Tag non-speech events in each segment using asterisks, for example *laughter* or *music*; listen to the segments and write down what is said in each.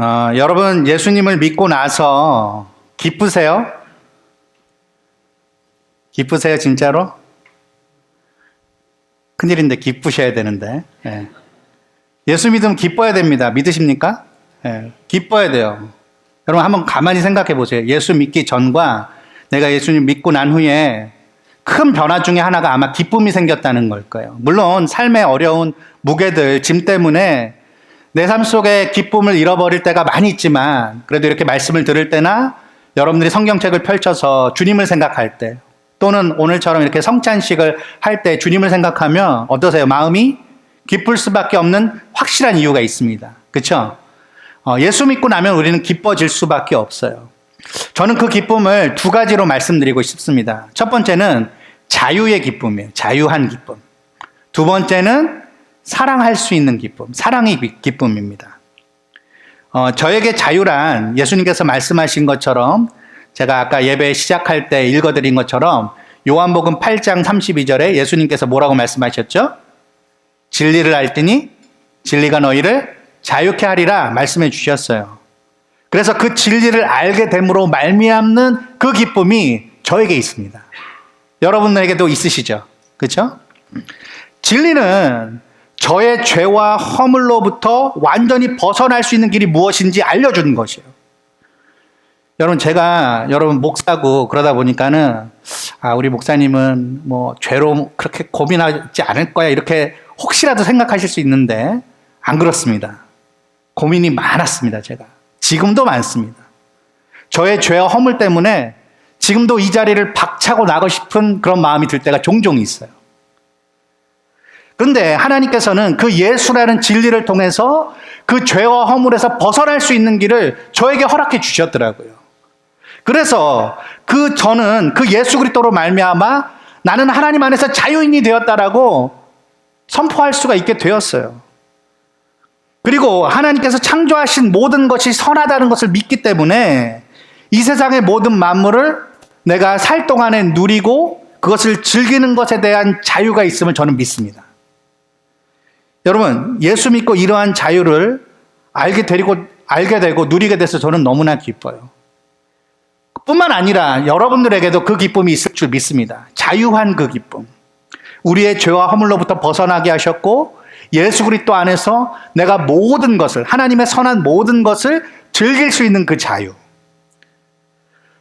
어, 여러분 예수님을 믿고 나서 기쁘세요? 기쁘세요 진짜로? 큰일인데 기쁘셔야 되는데. 예. 예수 믿으면 기뻐야 됩니다. 믿으십니까? 예, 기뻐야 돼요. 여러분 한번 가만히 생각해 보세요. 예수 믿기 전과 내가 예수님 믿고 난 후에 큰 변화 중에 하나가 아마 기쁨이 생겼다는 걸 거예요. 물론 삶의 어려운 무게들, 짐 때문에 내 삶 속에 기쁨을 잃어버릴 때가 많이 있지만 그래도 이렇게 말씀을 들을 때나 여러분들이 성경책을 펼쳐서 주님을 생각할 때 또는 오늘처럼 이렇게 성찬식을 할 때 주님을 생각하면 어떠세요? 마음이 기쁠 수밖에 없는 확실한 이유가 있습니다. 그렇죠? 어, 예수 믿고 나면 우리는 기뻐질 수밖에 없어요. 저는 그 기쁨을 두 가지로 말씀드리고 싶습니다. 첫 번째는 자유의 기쁨이에요. 자유한 기쁨. 두 번째는 사랑할 수 있는 기쁨, 사랑의 기- 기쁨입니다. 어, 저에게 자유란 예수님께서 말씀하신 것처럼 제가 아까 예배 시작할 때 읽어드린 것처럼 요한복음 8장 32절에 예수님께서 뭐라고 말씀하셨죠? 진리를 알더니 진리가 너희를 자유케 하리라 말씀해 주셨어요. 그래서 그 진리를 알게 됨으로 말미암는 그 기쁨이 저에게 있습니다. 여러분에게도 있으시죠? 그렇죠? 진리는 저의 죄와 허물로부터 완전히 벗어날 수 있는 길이 무엇인지 알려주는 것이에요. 여러분 제가 여러분 목사고 그러다 보니까는 아 우리 목사님은 뭐 죄로 그렇게 고민하지 않을 거야 이렇게 혹시라도 생각하실 수 있는데 안 그렇습니다. 고민이 많았습니다 제가 지금도 많습니다. 저의 죄와 허물 때문에 지금도 이 자리를 박차고 나고 싶은 그런 마음이 들 때가 종종 있어요. 그런데 하나님께서는 그 예수라는 진리를 통해서 그 죄와 허물에서 벗어날 수 있는 길을 저에게 허락해 주셨더라고요. 그래서 그 저는 그 예수 그리스도로 말미암아 나는 하나님 안에서 자유인이 되었다라고 선포할 수가 있게 되었어요. 그리고 하나님께서 창조하신 모든 것이 선하다는 것을 믿기 때문에 이 세상의 모든 만물을 내가 살 동안에 누리고 그것을 즐기는 것에 대한 자유가 있음을 저는 믿습니다. 여러분, 예수 믿고 이러한 자유를 알게 되고, 알게 되고 누리게 돼서 저는 너무나 기뻐요. 뿐만 아니라 여러분들에게도 그 기쁨이 있을 줄 믿습니다. 자유한 그 기쁨. 우리의 죄와 허물로부터 벗어나게 하셨고 예수 그리스도 안에서 내가 모든 것을 하나님의 선한 모든 것을 즐길 수 있는 그 자유.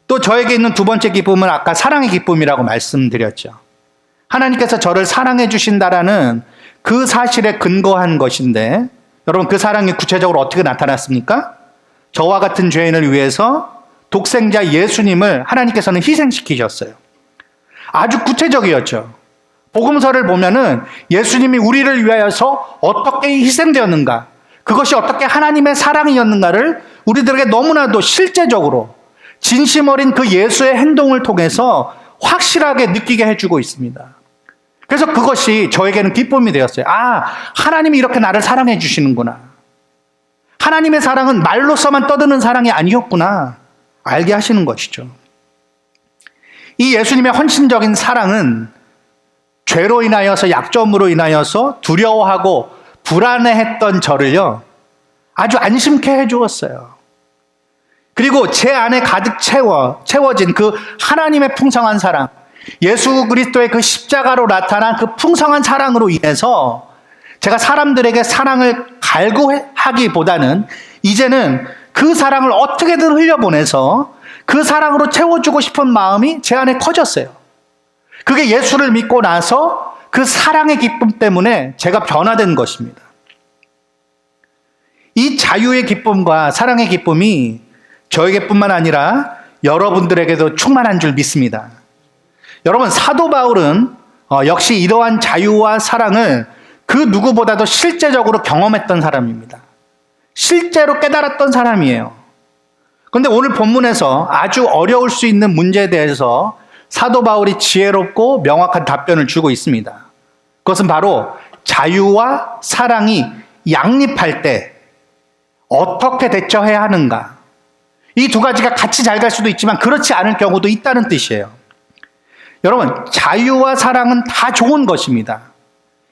또 저에게 있는 두 번째 기쁨은 아까 사랑의 기쁨이라고 말씀드렸죠. 하나님께서 저를 사랑해 주신다라는 그 사실에 근거한 것인데 여러분 그 사랑이 구체적으로 어떻게 나타났습니까? 저와 같은 죄인을 위해서 독생자 예수님을 하나님께서는 희생시키셨어요. 아주 구체적이었죠. 복음서를 보면은 예수님이 우리를 위하여서 어떻게 희생되었는가, 그것이 어떻게 하나님의 사랑이었는가를 우리들에게 너무나도 실제적으로 진심 어린 그 예수의 행동을 통해서 확실하게 느끼게 해주고 있습니다. 그래서 그것이 저에게는 기쁨이 되었어요. 아, 하나님이 이렇게 나를 사랑해 주시는구나. 하나님의 사랑은 말로서만 떠드는 사랑이 아니었구나. 알게 하시는 것이죠. 이 예수님의 헌신적인 사랑은 죄로 인하여서 약점으로 인하여서 두려워하고 불안해했던 저를요, 아주 안심케 해주었어요. 그리고 제 안에 가득 채워, 채워진 그 하나님의 풍성한 사랑, 예수 그리스도의 그 십자가로 나타난 그 풍성한 사랑으로 인해서 제가 사람들에게 사랑을 갈구하기보다는 이제는 그 사랑을 어떻게든 흘려보내서 그 사랑으로 채워주고 싶은 마음이 제 안에 커졌어요. 그게 예수를 믿고 나서 그 사랑의 기쁨 때문에 제가 변화된 것입니다. 이 자유의 기쁨과 사랑의 기쁨이 저에게뿐만 아니라 여러분들에게도 충만한 줄 믿습니다. 여러분 사도 바울은 어, 역시 이러한 자유와 사랑을 그 누구보다도 실제적으로 경험했던 사람입니다. 실제로 깨달았던 사람이에요. 그런데 오늘 본문에서 아주 어려울 수 있는 문제에 대해서 사도 바울이 지혜롭고 명확한 답변을 주고 있습니다. 그것은 바로 자유와 사랑이 양립할 때 어떻게 대처해야 하는가. 이 두 가지가 같이 잘 갈 수도 있지만 그렇지 않을 경우도 있다는 뜻이에요. 여러분, 자유와 사랑은 다 좋은 것입니다.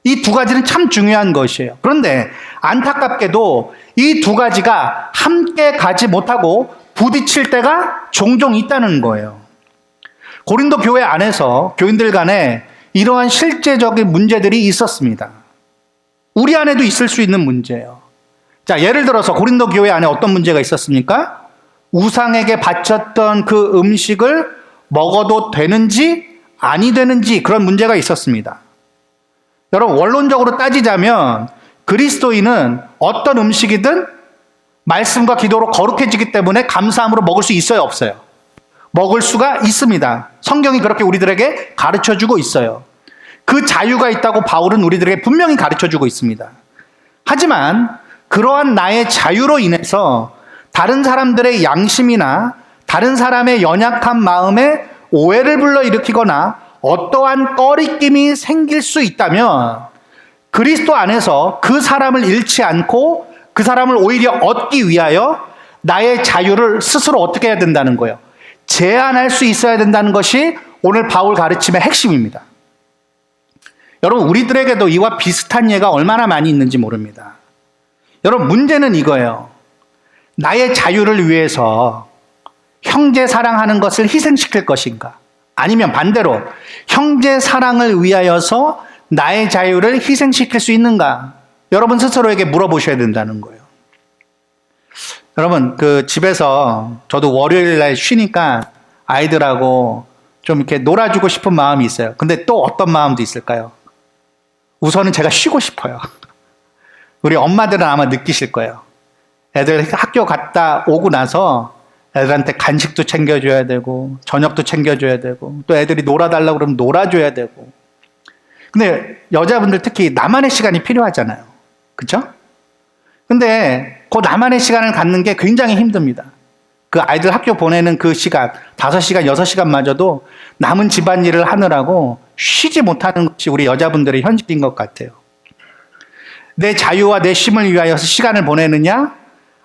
이 두 가지는 참 중요한 것이에요. 그런데 안타깝게도 이 두 가지가 함께 가지 못하고 부딪힐 때가 종종 있다는 거예요. 고린도 교회 안에서 교인들 간에 이러한 실제적인 문제들이 있었습니다. 우리 안에도 있을 수 있는 문제예요. 자, 예를 들어서 고린도 교회 안에 어떤 문제가 있었습니까? 우상에게 바쳤던 그 음식을 먹어도 되는지 아니 되는지 그런 문제가 있었습니다. 여러분, 원론적으로 따지자면 그리스도인은 어떤 음식이든 말씀과 기도로 거룩해지기 때문에 감사함으로 먹을 수 있어요, 없어요? 먹을 수가 있습니다. 성경이 그렇게 우리들에게 가르쳐 주고 있어요. 그 자유가 있다고 바울은 우리들에게 분명히 가르쳐 주고 있습니다. 하지만 그러한 나의 자유로 인해서 다른 사람들의 양심이나 다른 사람의 연약한 마음에 오해를 불러일으키거나 어떠한 꺼리낌이 생길 수 있다면 그리스도 안에서 그 사람을 잃지 않고 그 사람을 오히려 얻기 위하여 나의 자유를 스스로 어떻게 해야 된다는 거예요. 제한할 수 있어야 된다는 것이 오늘 바울 가르침의 핵심입니다. 여러분, 우리들에게도 이와 비슷한 예가 얼마나 많이 있는지 모릅니다. 여러분, 문제는 이거예요. 나의 자유를 위해서 형제 사랑하는 것을 희생시킬 것인가? 아니면 반대로 형제 사랑을 위하여서 나의 자유를 희생시킬 수 있는가? 여러분 스스로에게 물어보셔야 된다는 거예요. 여러분, 그 집에서 저도 월요일 날 쉬니까 아이들하고 좀 이렇게 놀아주고 싶은 마음이 있어요. 근데 또 어떤 마음도 있을까요? 우선은 제가 쉬고 싶어요. *laughs* 우리 엄마들은 아마 느끼실 거예요. 애들 학교 갔다 오고 나서 애들한테 간식도 챙겨줘야 되고, 저녁도 챙겨줘야 되고, 또 애들이 놀아달라고 그러면 놀아줘야 되고. 근데 여자분들 특히 나만의 시간이 필요하잖아요. 그쵸? 근데 그 나만의 시간을 갖는 게 굉장히 힘듭니다. 그 아이들 학교 보내는 그 시간, 5시간, 6시간마저도 남은 집안일을 하느라고 쉬지 못하는 것이 우리 여자분들의 현실인 것 같아요. 내 자유와 내 쉼을 위하여서 시간을 보내느냐?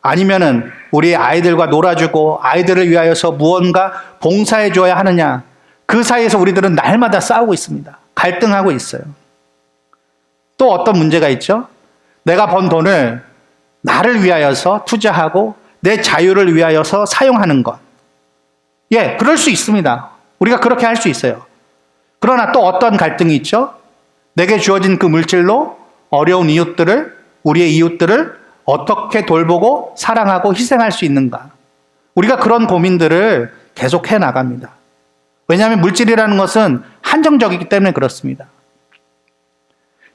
아니면은 우리 아이들과 놀아주고 아이들을 위하여서 무언가 봉사해 줘야 하느냐? 그 사이에서 우리들은 날마다 싸우고 있습니다. 갈등하고 있어요. 또 어떤 문제가 있죠? 내가 번 돈을 나를 위하여서 투자하고 내 자유를 위하여서 사용하는 것. 예, 그럴 수 있습니다. 우리가 그렇게 할 수 있어요. 그러나 또 어떤 갈등이 있죠? 내게 주어진 그 물질로 어려운 이웃들을, 우리의 이웃들을 어떻게 돌보고 사랑하고 희생할 수 있는가? 우리가 그런 고민들을 계속 해 나갑니다. 왜냐하면 물질이라는 것은 한정적이기 때문에 그렇습니다.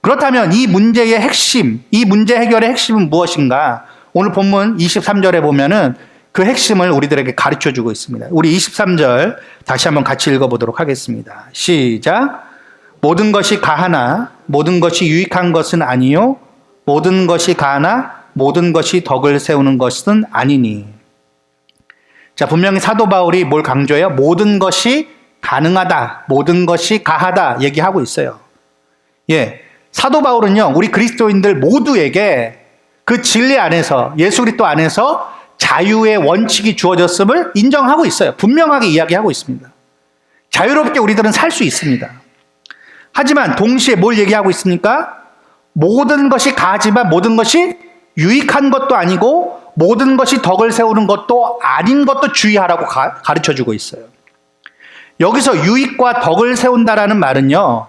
그렇다면 이 문제의 핵심, 이 문제 해결의 핵심은 무엇인가? 오늘 본문 23절에 보면은 그 핵심을 우리들에게 가르쳐 주고 있습니다. 우리 23절 다시 한번 같이 읽어 보도록 하겠습니다. 시작. 모든 것이 가하나 모든 것이 유익한 것은 아니요 모든 것이 가하나 모든 것이 덕을 세우는 것은 아니니. 자, 분명히 사도 바울이 뭘 강조해요? 모든 것이 가능하다, 모든 것이 가하다 얘기하고 있어요. 예. 사도 바울은요, 우리 그리스도인들 모두에게 그 진리 안에서, 예수 그리스도 안에서 자유의 원칙이 주어졌음을 인정하고 있어요. 분명하게 이야기하고 있습니다. 자유롭게 우리들은 살 수 있습니다. 하지만 동시에 뭘 얘기하고 있습니까? 모든 것이 가하지만 모든 것이 유익한 것도 아니고 모든 것이 덕을 세우는 것도 아닌 것도 주의하라고 가르쳐 주고 있어요. 여기서 유익과 덕을 세운다라는 말은요,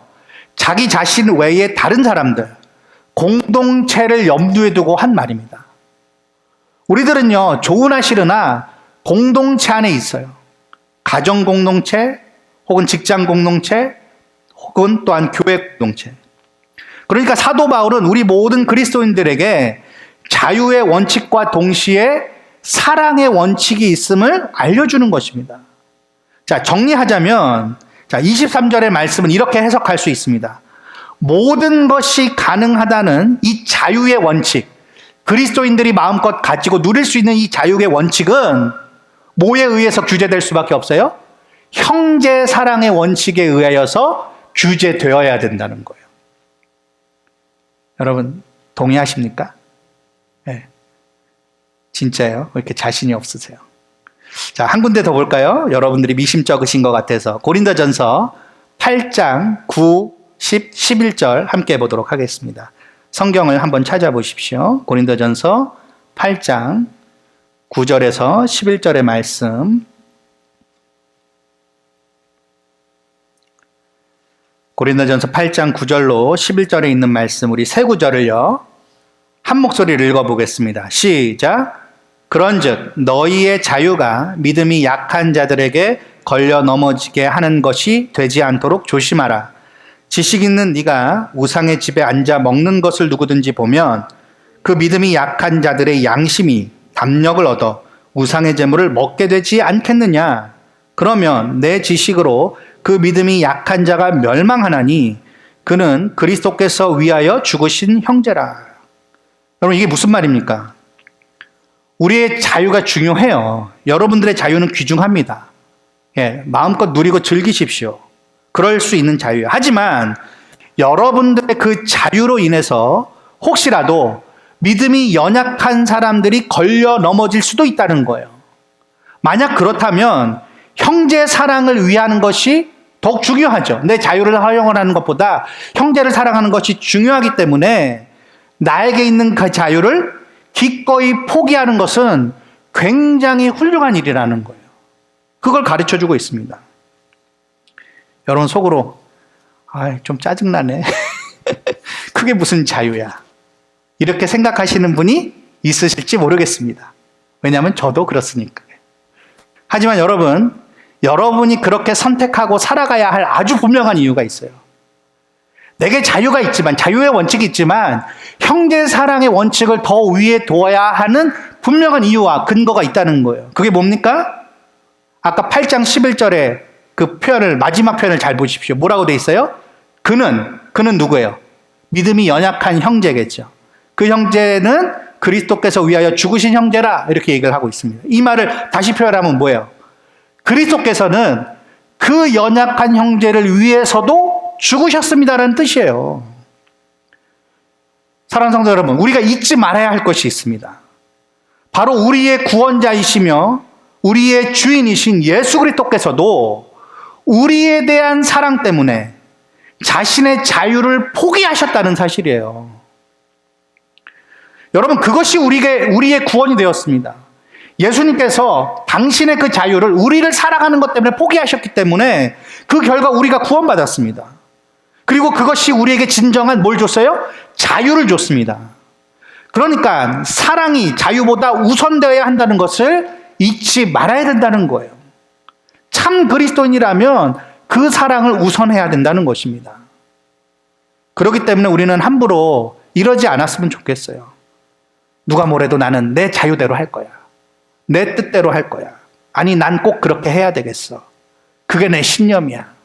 자기 자신 외에 다른 사람들, 공동체를 염두에 두고 한 말입니다. 우리들은요, 좋으나 싫으나 공동체 안에 있어요. 가정 공동체, 혹은 직장 공동체, 혹은 또한 교회 공동체. 그러니까 사도 바울은 우리 모든 그리스도인들에게 자유의 원칙과 동시에 사랑의 원칙이 있음을 알려주는 것입니다. 자, 정리하자면, 자, 23절의 말씀은 이렇게 해석할 수 있습니다. 모든 것이 가능하다는 이 자유의 원칙, 그리스도인들이 마음껏 가지고 누릴 수 있는 이 자유의 원칙은 뭐에 의해서 규제될 수밖에 없어요? 형제 사랑의 원칙에 의하여서 규제되어야 된다는 거예요. 여러분, 동의하십니까? 네. 진짜요? 왜 이렇게 자신이 없으세요? 자, 한 군데 더 볼까요? 여러분들이 미심쩍으신 것 같아서. 고린도전서 8장 9, 10, 11절 함께 보도록 하겠습니다. 성경을 한번 찾아보십시오. 고린도전서 8장 9절에서 11절의 말씀. 고린도전서 8장 9절로 11절에 있는 말씀 우리 세 구절을요. 한 목소리를 읽어 보겠습니다. 시작. 그런즉 너희의 자유가 믿음이 약한 자들에게 걸려 넘어지게 하는 것이 되지 않도록 조심하라. 지식 있는 네가 우상의 집에 앉아 먹는 것을 누구든지 보면 그 믿음이 약한 자들의 양심이 담력을 얻어 우상의 재물을 먹게 되지 않겠느냐? 그러면 내 지식으로 그 믿음이 약한 자가 멸망하나니 그는 그리스도께서 위하여 죽으신 형제라. 여러분 이게 무슨 말입니까? 우리의 자유가 중요해요. 여러분들의 자유는 귀중합니다. 예, 마음껏 누리고 즐기십시오. 그럴 수 있는 자유예요. 하지만 여러분들의 그 자유로 인해서 혹시라도 믿음이 연약한 사람들이 걸려 넘어질 수도 있다는 거예요. 만약 그렇다면 형제 사랑을 위하는 것이 더욱 중요하죠. 내 자유를 허용을 하는 것보다 형제를 사랑하는 것이 중요하기 때문에 나에게 있는 그 자유를 기꺼이 포기하는 것은 굉장히 훌륭한 일이라는 거예요. 그걸 가르쳐 주고 있습니다. 여러분 속으로 아, 좀 짜증나네. *laughs* 그게 무슨 자유야? 이렇게 생각하시는 분이 있으실지 모르겠습니다. 왜냐하면 저도 그렇으니까. 하지만 여러분, 여러분이 그렇게 선택하고 살아가야 할 아주 분명한 이유가 있어요. 내게 자유가 있지만, 자유의 원칙이 있지만, 형제 사랑의 원칙을 더 위에 둬야 하는 분명한 이유와 근거가 있다는 거예요. 그게 뭡니까? 아까 8장 11절에 그 표현을, 마지막 표현을 잘 보십시오. 뭐라고 돼 있어요? 그는, 그는 누구예요? 믿음이 연약한 형제겠죠. 그 형제는 그리스도께서 위하여 죽으신 형제라 이렇게 얘기를 하고 있습니다. 이 말을 다시 표현하면 뭐예요? 그리스도께서는 그 연약한 형제를 위해서도 죽으셨습니다라는 뜻이에요. 사랑하는 성도 여러분, 우리가 잊지 말아야 할 것이 있습니다. 바로 우리의 구원자이시며 우리의 주인이신 예수 그리스도께서도 우리에 대한 사랑 때문에 자신의 자유를 포기하셨다는 사실이에요. 여러분, 그것이 우리의, 우리의 구원이 되었습니다. 예수님께서 당신의 그 자유를 우리를 살아가는 것 때문에 포기하셨기 때문에 그 결과 우리가 구원받았습니다. 그리고 그것이 우리에게 진정한 뭘 줬어요? 자유를 줬습니다. 그러니까 사랑이 자유보다 우선되어야 한다는 것을 잊지 말아야 된다는 거예요. 참 그리스도인이라면 그 사랑을 우선해야 된다는 것입니다. 그렇기 때문에 우리는 함부로 이러지 않았으면 좋겠어요. 누가 뭐래도 나는 내 자유대로 할 거야. 내 뜻대로 할 거야. 아니, 난 꼭 그렇게 해야 되겠어. 그게 내 신념이야.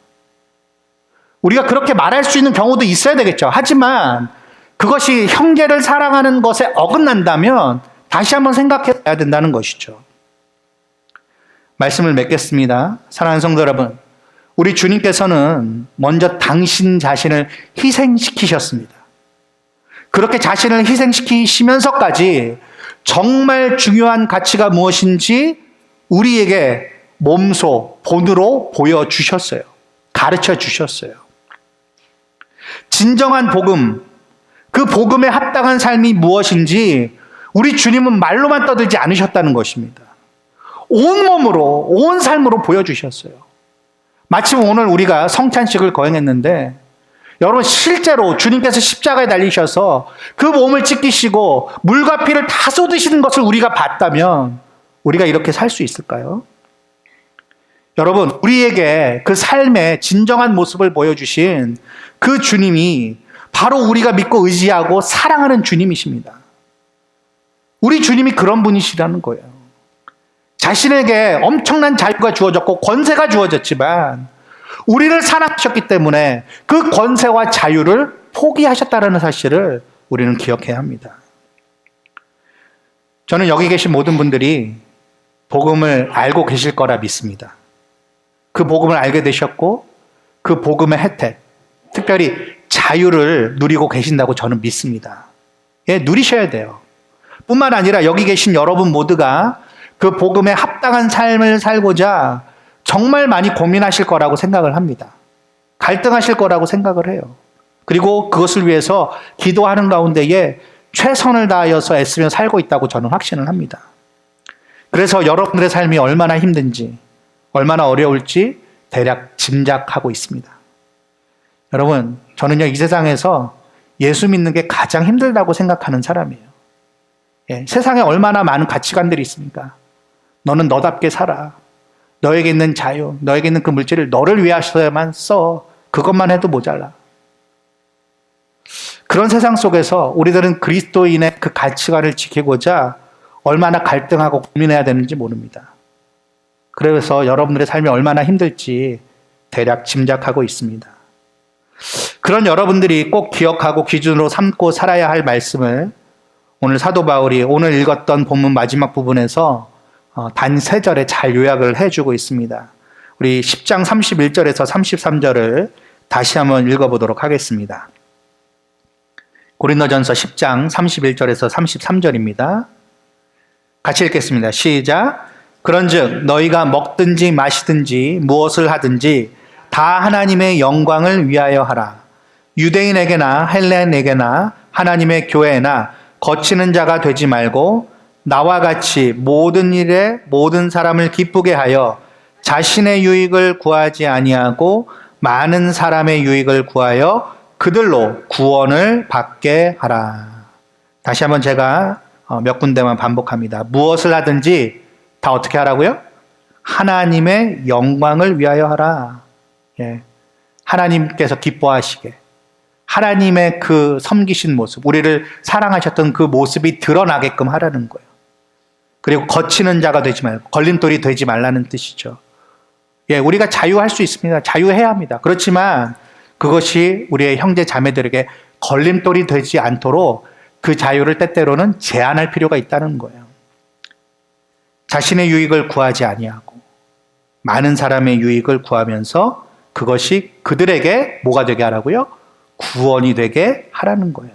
우리가 그렇게 말할 수 있는 경우도 있어야 되겠죠. 하지만 그것이 형제를 사랑하는 것에 어긋난다면 다시 한번 생각해야 된다는 것이죠. 말씀을 맺겠습니다. 사랑하는 성도 여러분, 우리 주님께서는 먼저 당신 자신을 희생시키셨습니다. 그렇게 자신을 희생시키시면서까지 정말 중요한 가치가 무엇인지 우리에게 몸소, 본으로 보여주셨어요. 가르쳐 주셨어요. 진정한 복음, 그 복음에 합당한 삶이 무엇인지 우리 주님은 말로만 떠들지 않으셨다는 것입니다. 온 몸으로, 온 삶으로 보여주셨어요. 마침 오늘 우리가 성찬식을 거행했는데 여러분 실제로 주님께서 십자가에 달리셔서 그 몸을 찢기시고 물과 피를 다 쏟으시는 것을 우리가 봤다면 우리가 이렇게 살 수 있을까요? 여러분 우리에게 그 삶의 진정한 모습을 보여주신 그 주님이 바로 우리가 믿고 의지하고 사랑하는 주님이십니다. 우리 주님이 그런 분이시라는 거예요. 자신에게 엄청난 자유가 주어졌고 권세가 주어졌지만 우리를 사랑하셨기 때문에 그 권세와 자유를 포기하셨다는 사실을 우리는 기억해야 합니다. 저는 여기 계신 모든 분들이 복음을 알고 계실 거라 믿습니다. 그 복음을 알게 되셨고 그 복음의 혜택, 특별히 자유를 누리고 계신다고 저는 믿습니다. 예, 누리셔야 돼요. 뿐만 아니라 여기 계신 여러분 모두가 그 복음에 합당한 삶을 살고자 정말 많이 고민하실 거라고 생각을 합니다. 갈등하실 거라고 생각을 해요. 그리고 그것을 위해서 기도하는 가운데에 최선을 다하여서 애쓰며 살고 있다고 저는 확신을 합니다. 그래서 여러분들의 삶이 얼마나 힘든지, 얼마나 어려울지 대략 짐작하고 있습니다. 여러분, 저는요, 이 세상에서 예수 믿는 게 가장 힘들다고 생각하는 사람이에요. 예, 세상에 얼마나 많은 가치관들이 있습니까? 너는 너답게 살아. 너에게 있는 자유, 너에게 있는 그 물질을 너를 위하셔야만 써. 그것만 해도 모자라. 그런 세상 속에서 우리들은 그리스도인의 그 가치관을 지키고자 얼마나 갈등하고 고민해야 되는지 모릅니다. 그래서 여러분들의 삶이 얼마나 힘들지 대략 짐작하고 있습니다. 그런 여러분들이 꼭 기억하고 기준으로 삼고 살아야 할 말씀을 오늘 사도 바울이 오늘 읽었던 본문 마지막 부분에서 어, 단세 절에 잘 요약을 해주고 있습니다. 우리 10장 31절에서 33절을 다시 한번 읽어보도록 하겠습니다. 고린도전서 10장 31절에서 33절입니다. 같이 읽겠습니다. 시작. 그런즉 너희가 먹든지 마시든지 무엇을 하든지 다 하나님의 영광을 위하여 하라. 유대인에게나 헬렌에게나 하나님의 교회나 거치는 자가 되지 말고 나와 같이 모든 일에 모든 사람을 기쁘게 하여 자신의 유익을 구하지 아니하고 많은 사람의 유익을 구하여 그들로 구원을 받게 하라. 다시 한번 제가 어, 몇 군데만 반복합니다. 무엇을 하든지 다 어떻게 하라고요? 하나님의 영광을 위하여 하라. 예. 하나님께서 기뻐하시게. 하나님의 그 섬기신 모습, 우리를 사랑하셨던 그 모습이 드러나게끔 하라는 거예요. 그리고 거치는 자가 되지 말고, 걸림돌이 되지 말라는 뜻이죠. 예, 우리가 자유할 수 있습니다. 자유해야 합니다. 그렇지만 그것이 우리의 형제 자매들에게 걸림돌이 되지 않도록 그 자유를 때때로는 제한할 필요가 있다는 거예요. 자신의 유익을 구하지 아니하고 많은 사람의 유익을 구하면서 그것이 그들에게 뭐가 되게 하라고요? 구원이 되게 하라는 거예요.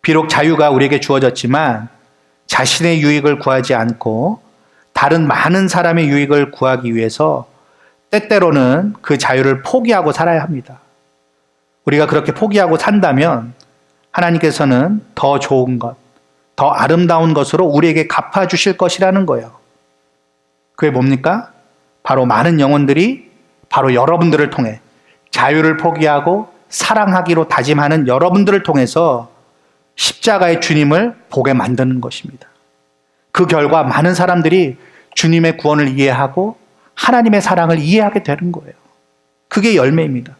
비록 자유가 우리에게 주어졌지만 자신의 유익을 구하지 않고 다른 많은 사람의 유익을 구하기 위해서 때때로는 그 자유를 포기하고 살아야 합니다. 우리가 그렇게 포기하고 산다면 하나님께서는 더 좋은 것, 더 아름다운 것으로 우리에게 갚아주실 것이라는 거예요. 그게 뭡니까? 바로 많은 영혼들이 바로 여러분들을 통해 자유를 포기하고 사랑하기로 다짐하는 여러분들을 통해서 십자가의 주님을 보게 만드는 것입니다. 그 결과 많은 사람들이 주님의 구원을 이해하고 하나님의 사랑을 이해하게 되는 거예요. 그게 열매입니다.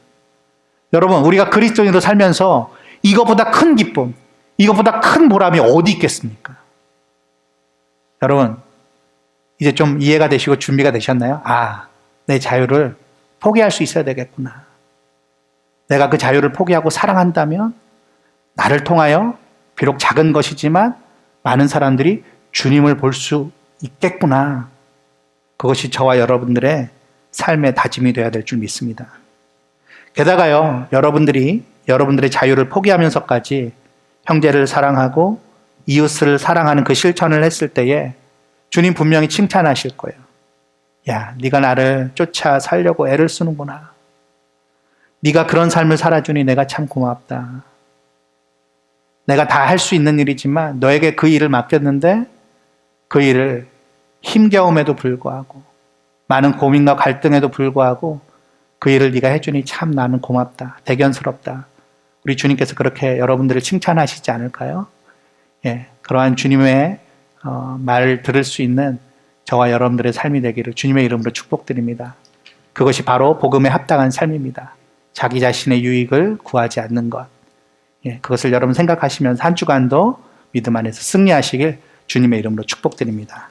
여러분, 우리가 그리스도인으로 살면서 이것보다 큰 기쁨, 이것보다 큰 보람이 어디 있겠습니까? 여러분, 이제 좀 이해가 되시고 준비가 되셨나요? 아, 내 자유를 포기할 수 있어야 되겠구나. 내가 그 자유를 포기하고 사랑한다면 나를 통하여 비록 작은 것이지만 많은 사람들이 주님을 볼 수 있겠구나. 그것이 저와 여러분들의 삶의 다짐이 되어야 될 줄 믿습니다. 게다가요, 여러분들이 여러분들의 자유를 포기하면서까지 형제를 사랑하고 이웃을 사랑하는 그 실천을 했을 때에 주님 분명히 칭찬하실 거예요. 야, 네가 나를 쫓아 살려고 애를 쓰는구나. 네가 그런 삶을 살아주니 내가 참 고맙다. 내가 다 할 수 있는 일이지만 너에게 그 일을 맡겼는데 그 일을 힘겨움에도 불구하고 많은 고민과 갈등에도 불구하고 그 일을 네가 해주니 참 나는 고맙다. 대견스럽다. 우리 주님께서 그렇게 여러분들을 칭찬하시지 않을까요? 예, 그러한 주님의 어, 말을 들을 수 있는 저와 여러분들의 삶이 되기를 주님의 이름으로 축복드립니다. 그것이 바로 복음에 합당한 삶입니다. 자기 자신의 유익을 구하지 않는 것. 예, 그것을 여러분 생각하시면서 한 주간도 믿음 안에서 승리하시길 주님의 이름으로 축복드립니다.